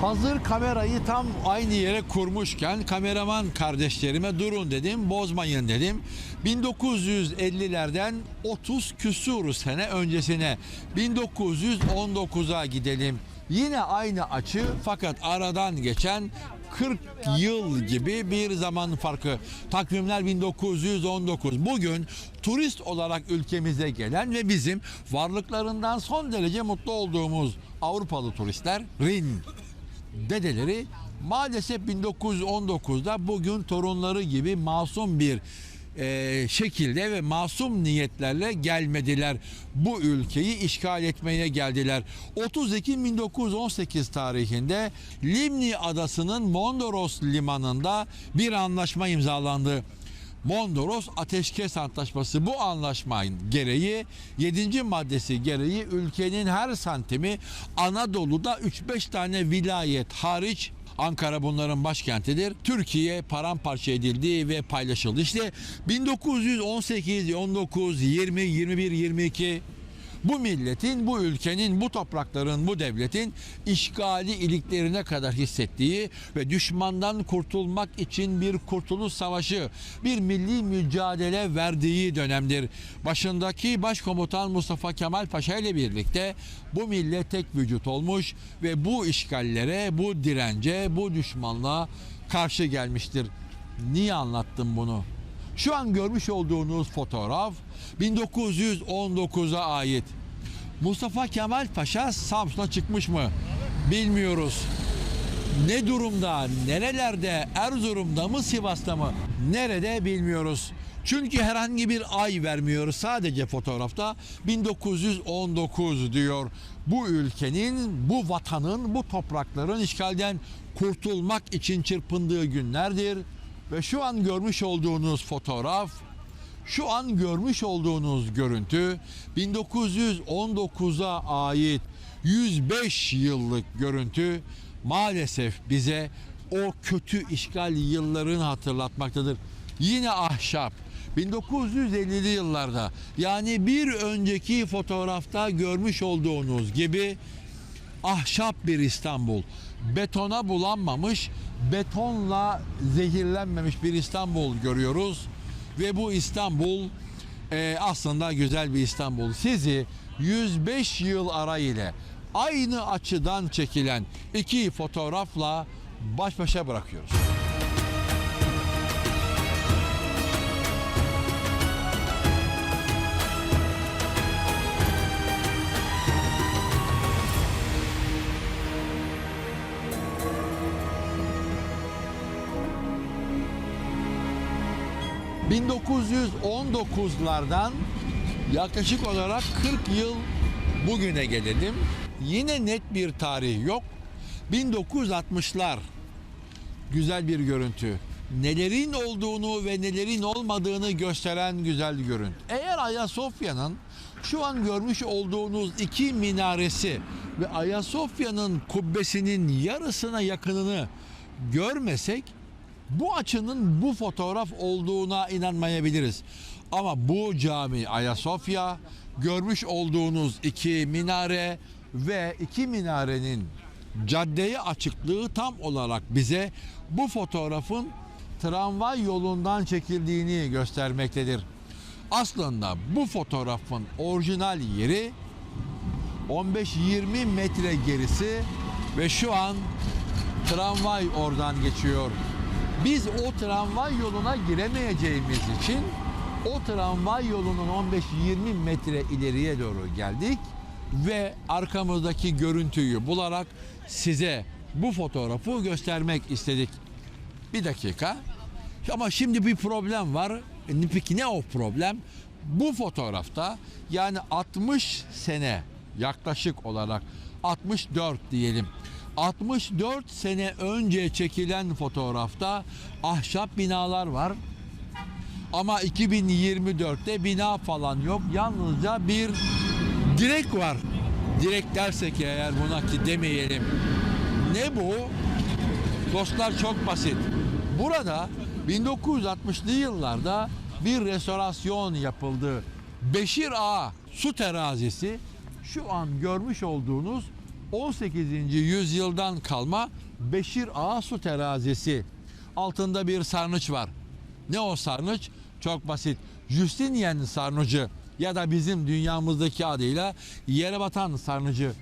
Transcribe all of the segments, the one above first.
Hazır kamerayı tam aynı yere kurmuşken kameraman kardeşlerime durun dedim, bozmayın dedim. 1950'lerden 30 küsur sene öncesine 1919'a gidelim. Yine aynı açı fakat aradan geçen 40 yıl gibi bir zaman farkı. Takvimler 1919. Bugün turist olarak ülkemize gelen ve bizim varlıklarından son derece mutlu olduğumuz Avrupalı turistlerin dedeleri maalesef 1919'da bugün torunları gibi masum bir e, şekilde ve masum niyetlerle gelmediler. Bu ülkeyi işgal etmeye geldiler. 30 Ekim 1918 tarihinde Limni Adası'nın Mondros limanında bir anlaşma imzalandı. Mondros Ateşkes Antlaşması bu anlaşma gereği 7. maddesi gereği ülkenin her santimi Anadolu'da 3-5 tane vilayet hariç Ankara bunların başkentidir. Türkiye paramparça edildi ve paylaşıldı. İşte 1918, 19, 20, 21, 22 bu milletin, bu ülkenin, bu toprakların, bu devletin işgali iliklerine kadar hissettiği ve düşmandan kurtulmak için bir kurtuluş savaşı, bir milli mücadele verdiği dönemdir. Başındaki Başkomutan Mustafa Kemal Paşa ile birlikte bu millet tek vücut olmuş ve bu işgallere, bu dirence, bu düşmanlığa karşı gelmiştir. Niye anlattım bunu? Şu an görmüş olduğunuz fotoğraf 1919'a ait. Mustafa Kemal Paşa Samsun'a çıkmış mı? Bilmiyoruz. Ne durumda, nerelerde, Erzurum'da mı, Sivas'ta mı? Nerede bilmiyoruz. Çünkü herhangi bir ay vermiyor. Sadece fotoğrafta 1919 diyor. Bu ülkenin, bu vatanın, bu toprakların işgalden kurtulmak için çırpındığı günlerdir. Ve şu an görmüş olduğunuz fotoğraf, şu an görmüş olduğunuz görüntü 1919'a ait 105 yıllık görüntü maalesef bize o kötü işgal yıllarını hatırlatmaktadır. Yine ahşap 1950'li yıllarda yani bir önceki fotoğrafta görmüş olduğunuz gibi ahşap bir İstanbul. Betona bulanmamış, betonla zehirlenmemiş bir İstanbul görüyoruz. Ve bu İstanbul e, aslında güzel bir İstanbul. Sizi 105 yıl ara ile aynı açıdan çekilen iki fotoğrafla baş başa bırakıyoruz. ...1919'lardan yaklaşık olarak 40 yıl bugüne gelelim. Yine net bir tarih yok. 1960'lar güzel bir görüntü. Nelerin olduğunu ve nelerin olmadığını gösteren güzel görüntü. Eğer Ayasofya'nın şu an görmüş olduğunuz iki minaresi ve Ayasofya'nın kubbesinin yarısına yakınını görmesek bu açının bu fotoğraf olduğuna inanmayabiliriz. Ama bu cami Ayasofya görmüş olduğunuz iki minare ve iki minarenin caddeye açıklığı tam olarak bize bu fotoğrafın tramvay yolundan çekildiğini göstermektedir. Aslında bu fotoğrafın orijinal yeri 15-20 metre gerisi ve şu an tramvay oradan geçiyor. Biz o tramvay yoluna giremeyeceğimiz için o tramvay yolunun 15-20 metre ileriye doğru geldik ve arkamızdaki görüntüyü bularak size bu fotoğrafı göstermek istedik. Bir dakika. Ama şimdi bir problem var. Peki ne o problem? Bu fotoğrafta yani 60 sene yaklaşık olarak 64 diyelim. 64 sene önce çekilen fotoğrafta ahşap binalar var. Ama 2024'te bina falan yok. Yalnızca bir direk var. Direk dersek eğer buna ki demeyelim. Ne bu? Dostlar çok basit. Burada 1960'lı yıllarda bir restorasyon yapıldı. Beşir Ağa su terazisi şu an görmüş olduğunuz 18. yüzyıldan kalma Beşir Ağa su terazisi. Altında bir sarnıç var. Ne o sarnıç? Çok basit. Justinian sarnıcı ya da bizim dünyamızdaki adıyla yere batan sarnıcı.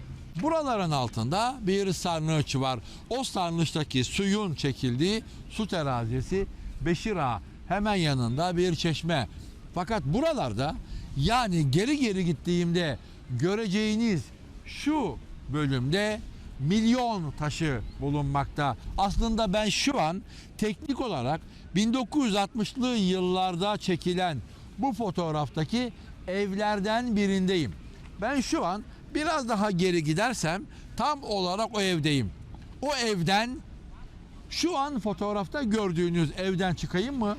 Buraların altında bir sarnıç var. O sarnıçtaki suyun çekildiği su terazisi Beşir Ağa. Hemen yanında bir çeşme. Fakat buralarda yani geri geri gittiğimde göreceğiniz şu bölümde milyon taşı bulunmakta. Aslında ben şu an teknik olarak 1960'lı yıllarda çekilen bu fotoğraftaki evlerden birindeyim. Ben şu an biraz daha geri gidersem tam olarak o evdeyim. O evden şu an fotoğrafta gördüğünüz evden çıkayım mı?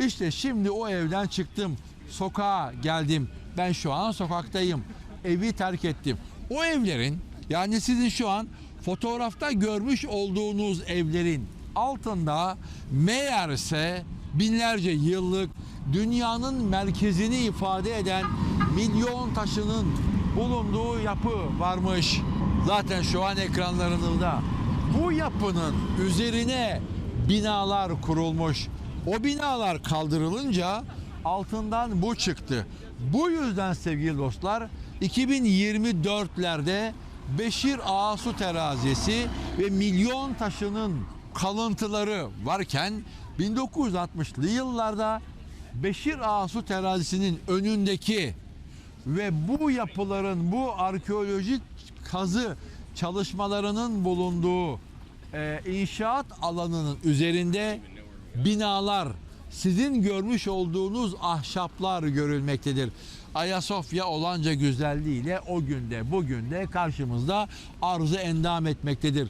İşte şimdi o evden çıktım. Sokağa geldim. Ben şu an sokaktayım. Evi terk ettim. O evlerin yani sizin şu an fotoğrafta görmüş olduğunuz evlerin altında meğerse binlerce yıllık dünyanın merkezini ifade eden milyon taşının bulunduğu yapı varmış. Zaten şu an ekranlarınızda. Bu yapının üzerine binalar kurulmuş. O binalar kaldırılınca altından bu çıktı. Bu yüzden sevgili dostlar 2024'lerde Beşir Ağa su terazisi ve milyon taşının kalıntıları varken 1960'lı yıllarda Beşir Ağa su terazisinin önündeki ve bu yapıların bu arkeolojik kazı çalışmalarının bulunduğu e, inşaat alanının üzerinde binalar sizin görmüş olduğunuz ahşaplar görülmektedir. Ayasofya olanca güzelliğiyle o günde bugün de karşımızda arzu endam etmektedir.